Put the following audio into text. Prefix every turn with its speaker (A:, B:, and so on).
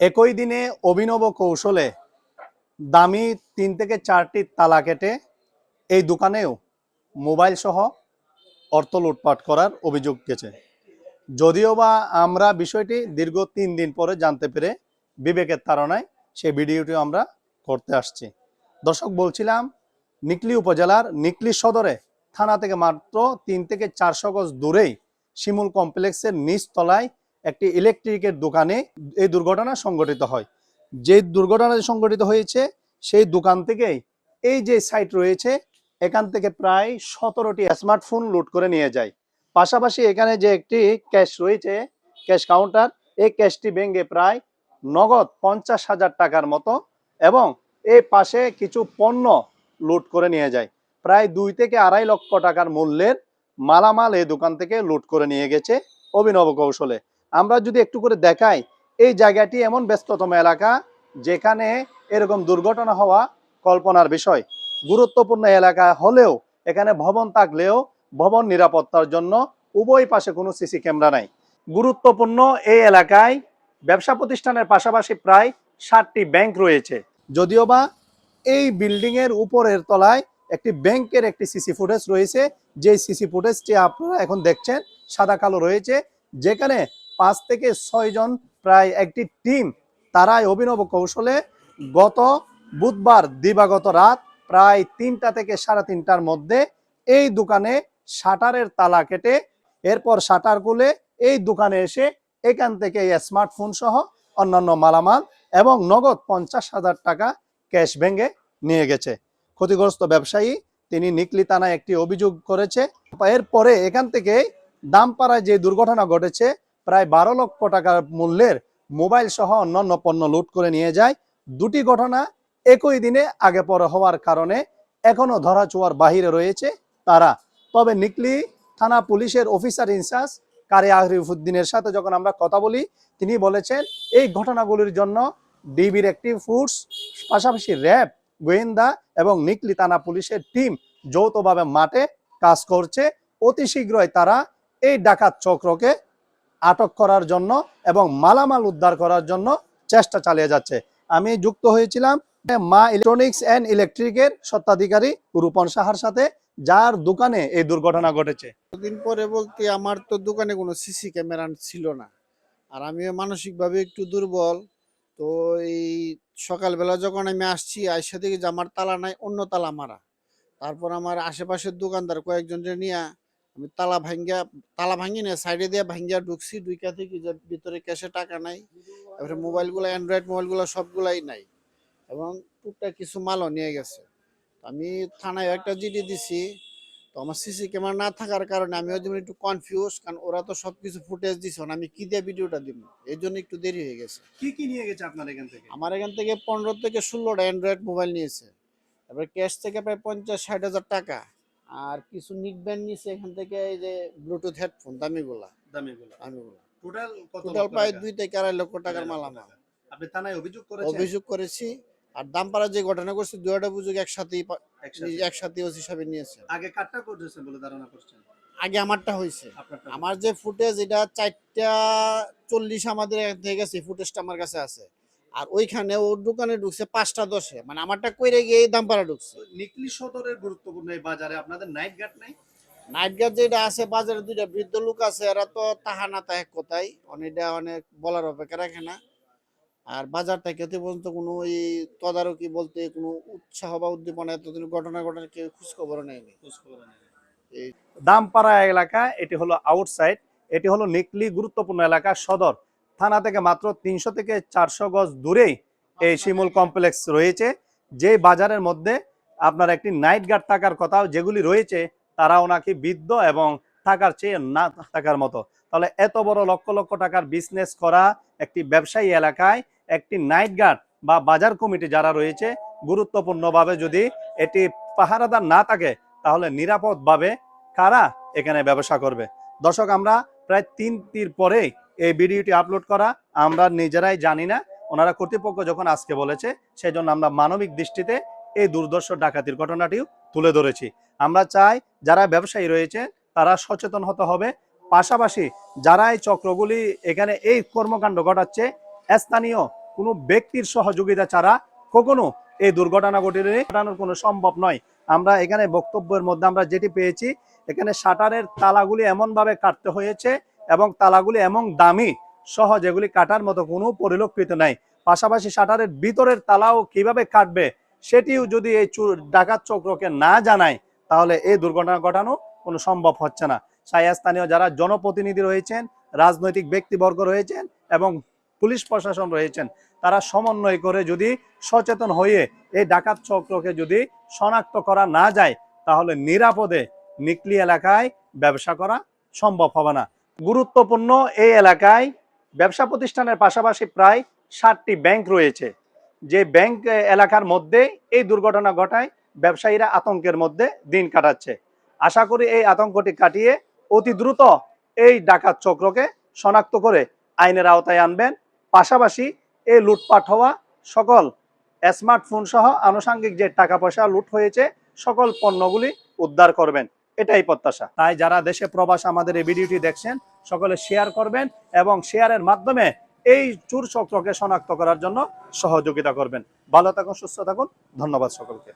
A: একই দিনে অভিনব কৌশলে দামি তিন থেকে চারটি তালা কেটে এই দোকানেও মোবাইল সহ অর্থ লুটপাট করার অভিযোগ গেছে যদিও বা আমরা বিষয়টি দীর্ঘ তিন দিন পরে জানতে পেরে বিবেকের তাড়নায় সেই ভিডিওটি আমরা করতে আসছি। দর্শক, বলছিলাম, নিকলি উপজেলার নিকলি সদরে থানা থেকে মাত্র তিন থেকে চারশো গজ দূরেই শিমুল কমপ্লেক্সের নিচ তলায় একটি ইলেকট্রিকের দোকানে এই দুর্ঘটনা সংঘটিত হয়। যে দুর্ঘটনা সংঘটিত হয়েছে, সেই দোকান থেকেই এই যে সাইট রয়েছে, এখান থেকে প্রায় সতেরোটি স্মার্টফোন লুট করে নিয়ে যায়। পাশাপাশি এখানে যে একটি ক্যাশ রয়েছে ক্যাশ কাউন্টার এই ক্যাশটি ভেঙে প্রায় নগদ পঞ্চাশ হাজার টাকার মতো এবং এই পাশে কিছু পণ্য লুট করে নিয়ে যায়। প্রায় দুই থেকে আড়াই লক্ষ টাকার মূল্যের মালামাল এই দোকান থেকে লুট করে নিয়ে গেছে অভিনব কৌশলে। আমরা যদি একটু করে দেখাই, এই জায়গাটি এমন ব্যস্ততম এলাকা যেখানে এরকম দুর্ঘটনা হওয়া কল্পনার বিষয়। গুরুত্বপূর্ণ এলাকা হলেও এখানে ভবন থাকলেও ভবন নিরাপত্তার জন্য উভয় পাশে কোনো সিসি ক্যামেরা নাই। গুরুত্বপূর্ণ এই এলাকায় ব্যবসা প্রতিষ্ঠানের পাশাপাশি প্রায় ষাটটি ব্যাংক রয়েছে। যদিও বা এই বিল্ডিং এর উপরের তলায় একটি ব্যাংকের একটি সিসি ফুটেজ রয়েছে। যে সিসি ফুটেজটি আপনারা এখন দেখছেন, সাদা কালো রয়েছে। যেখানে পাঁচ থেকে ছয় জন প্রায় একটি টিম তারাই অভিনব কৌশলে গত বুধবার দিবাগত রাত প্রায় তিনটা থেকে সাড়ে তিনটার মধ্যে এই দোকানে শাটারের তালা কেটে এরপর শাটার খুলে এই দোকানে এসে এখান থেকে স্মার্টফোন সহ অন্যান্য মালামাল এবং নগদ পঞ্চাশ হাজার টাকা ক্যাশ ভেঙে নিয়ে গেছে। ক্ষতিগ্রস্ত ব্যবসায়ী তিনি নিকলি থানায় একটি অভিযোগ করেছে। এরপরে এখান থেকে দামপাড়ায় যে দুর্ঘটনা ঘটেছে প্রায় বারো লক্ষ টাকার মূল্যের মোবাইল সহ অন্যান্য পণ্য লুট করে নিয়ে যায়। দুটি ঘটনা একই দিনে আগে পরে হওয়ার কারণে এখনও ধরাছোঁয়ার বাহিরে রয়েছে তারা। তবে নিকলি থানা পুলিশের অফিসার ইনচার্জ কারি আহরিফুদ্দিনের সাথে যখন আমরা কথা বলি, তিনি বলেছেন, এই ঘটনাগুলির জন্য ডিবির একটি ফুডস পাশাপাশি র্যাব, গোয়েন্দা এবং নিকলি থানা পুলিশের টিম যৌথভাবে মাঠে কাজ করছে। অতি শীঘ্রই তারা এই ডাকাত চক্রকে আটক করার জন্য এবং মালামাল উদ্ধার করার জন্য চেষ্টা চালিয়ে যাচ্ছে। আমি যুক্ত হয়েছিলাম মা ইলেকট্রনিক্স অ্যান্ড ইলেকট্রিকের স্বত্বাধিকারী রূপন সাহার সাথে, যার দোকানে এই দুর্ঘটনা ঘটেছে।
B: দিন পরে বলতে আমার তো দোকানে কোনো সিসি ক্যামেরা ছিল না। আর আমিও মানসিকভাবে একটু দুর্বল। তো এই সকালবেলা যখন আমি আসছি, আইসা দেখি যে আমার তালা নাই, অন্য তালা মারা। তারপর আমার আশেপাশের দোকানদার কয়েকজন নিয়ে আমি তালা ভাঙ্গিয়া তালা ভাঙ্গি না সাইডে দিয়ে ভাঙ্গিয়া ঢুকছি দুইকা থেকে ভিতরে ক্যাশে টাকা নাই এবারে মোবাইলগুলো অ্যান্ড্রয়েড মোবাইলগুলো সবগুলাই নাই এবং টুকটাক কিছু মালও নিয়ে গেছে। আমি থানায় একটা জিডি দিছি তো আমার সিসি ক্যামেরা না থাকার কারণে আমিও যেমন একটু কনফিউজ কারণ ওরা তো সবকিছু ফুটেজ দিছে না আমি কি দিয়ে ভিডিওটা দিব? এই জন্য একটু দেরি হয়ে গেছে।
A: কি কি নিয়ে গেছে আপনার এখান থেকে?
B: আমার এখান থেকে পনেরো থেকে ষোলোটা অ্যান্ড্রয়েড মোবাইল নিয়েছে। তারপরে ক্যাশ থেকে প্রায় পঞ্চাশ ষাট হাজার টাকা। আর কিছু নিক ব্যান্ড নিয়েছে এখান থেকে এই যে ব্লুটুথ হেডফোন দামিগুলা
A: দামিগুলো
B: দামিগুলা
A: টোটাল কত
B: টোটাল প্রায় দুই থেকে আড়াই লক্ষ টাকার মালামাল।
A: আপনি থানায় অভিযোগ করেছেন?
B: অভিযোগ করেছি। আর দামপাড়া যে ঘটনা করছে দুইটা অভিযোগ
A: একসাথে?
B: একসাথে ওসি হিসাবে নিয়েছে
A: আগে কাটটা করেছেন বলে ধারণা করছেন?
B: আগে আমারটা হয়েছে। আমার যে ফুটেজ এটা চারটা চল্লিশ আমাদের থেকে গেছে ফুটেজটা আমার কাছে আছে। আর ওইখানে ওর দোকানে ঢুকছে পাঁচটা দশে। মানে আমারটা কইরে গিয়ে এই দামপাড়া ঢুকছে।
A: নিকলি সদরের গুরুত্বপূর্ণ এই বাজারে আপনাদের নাইট গার্ড নাই?
B: নাইট গার্ড যেটা আছে বাজারে দুইটা বৃদ্ধ লোক আছে এরা তো তাহা না তাহে কোথায় অনেকটা অনেক বলার অপেক্ষা রাখে না। আর বাজার থেকে এতে পর্যন্ত কোনো এই তদারকি বলতে কোনো উৎসাহ বা উদ্দীপনা এতদিন ঘটনা ঘটনা কেউ খোঁজখবর নেয়নি। এই-
A: দামপাড়া এলাকা এটি হলো আউটসাইড এটি হলো নিকলি গুরুত্বপূর্ণ এলাকা সদর। থানা থেকে মাত্র তিনশো থেকে চারশো গজ দূরেই এই শিমুল কমপ্লেক্স রয়েছে। যে বাজারের মধ্যে আপনার একটি নাইট গার্ড থাকার কথাও যেগুলি রয়েছে তারাও নাকি বৃদ্ধ এবং থাকার চেয়ে না থাকার মতো। তাহলে এত বড় লক্ষ লক্ষ টাকার বিজনেস করা একটি ব্যবসায়ী এলাকায় একটি নাইট গার্ড বা বাজার কমিটি যারা রয়েছে গুরুত্বপূর্ণভাবে যদি এটি পাহারাদার না থাকে তাহলে নিরাপদভাবে কারা এখানে ব্যবসা করবে? দর্শক আমরা প্রায় তিন তীর পরে এই ভিডিওটি আপলোড করা আমরা নিজেরাই জানি না। ওনারা কর্তৃপক্ষ যখন আজকে বলেছে সেই জন্য আমরা মানবিক দৃষ্টিতে এই দুর্দর্শ ডাকাতির ঘটনাটিও তুলে ধরেছি। আমরা চাই যারা ব্যবসায়ী রয়েছে তারা সচেতন হতে হবে। পাশাপাশি যারা এই চক্রগুলি এখানে এই কর্মকাণ্ড ঘটাচ্ছে, স্থানীয় কোনো ব্যক্তির সহযোগিতা ছাড়া কখনো এই দুর্ঘটনা ঘটিয়ে ঘটানোর কোনো সম্ভব নয়। আমরা এখানে বক্তব্যের মধ্যে আমরা যেটি পেয়েছি, এখানে শাটারের তালাগুলি এমনভাবে কাটতে হয়েছে এবং তালাগুলি এমন দামি সহ যেগুলি কাটার মতো কোনো পরিলক্ষিত নাই। পাশাপাশি শাটারের ভিতরের তালাও কীভাবে কাটবে, সেটিও যদি এই ডাকাত চক্রকে না জানায়, তাহলে এই দুর্ঘটনা ঘটানো কোনো সম্ভব হচ্ছে না। স্থানীয় যারা জনপ্রতিনিধি রয়েছেন, রাজনৈতিক ব্যক্তিবর্গ রয়েছেন এবং পুলিশ প্রশাসন রয়েছেন, তারা সমন্বয় করে যদি সচেতন হয়ে এই ডাকাত চক্রকে যদি শনাক্ত করা না যায়, তাহলে নিরাপদে নিকলি এলাকায় ব্যবসা করা সম্ভব হবে না। গুরুত্বপূর্ণ এই এলাকায় ব্যবসা প্রতিষ্ঠানের পাশাপাশি প্রায় ষাটটি ব্যাংক রয়েছে। যে ব্যাংক এলাকার মধ্যে এই দুর্ঘটনা ঘটায় ব্যবসায়ীরা আতঙ্কের মধ্যে দিন কাটাচ্ছে। আশা করি এই আতঙ্কটি কাটিয়ে অতি দ্রুত এই ডাকাত চক্রকে শনাক্ত করে আইনের আওতায় আনবেন। পাশাপাশি এই লুটপাট হওয়া সকল স্মার্টফোন সহ আনুষঙ্গিক যে টাকা পয়সা লুট হয়েছে, সকল পণ্যগুলি উদ্ধার করবেন। এটাই প্রত্যাশা। তাই যারা দেশে প্রবাস আমাদের এই ভিডিওটি দেখছেন, সকলে শেয়ার করবেন এবং শেয়ারের মাধ্যমে এই চুর চক্রকে শনাক্ত করার জন্য সহযোগিতা করবেন। ভালো থাকুন, সুস্থ থাকুন। ধন্যবাদ সকলকে।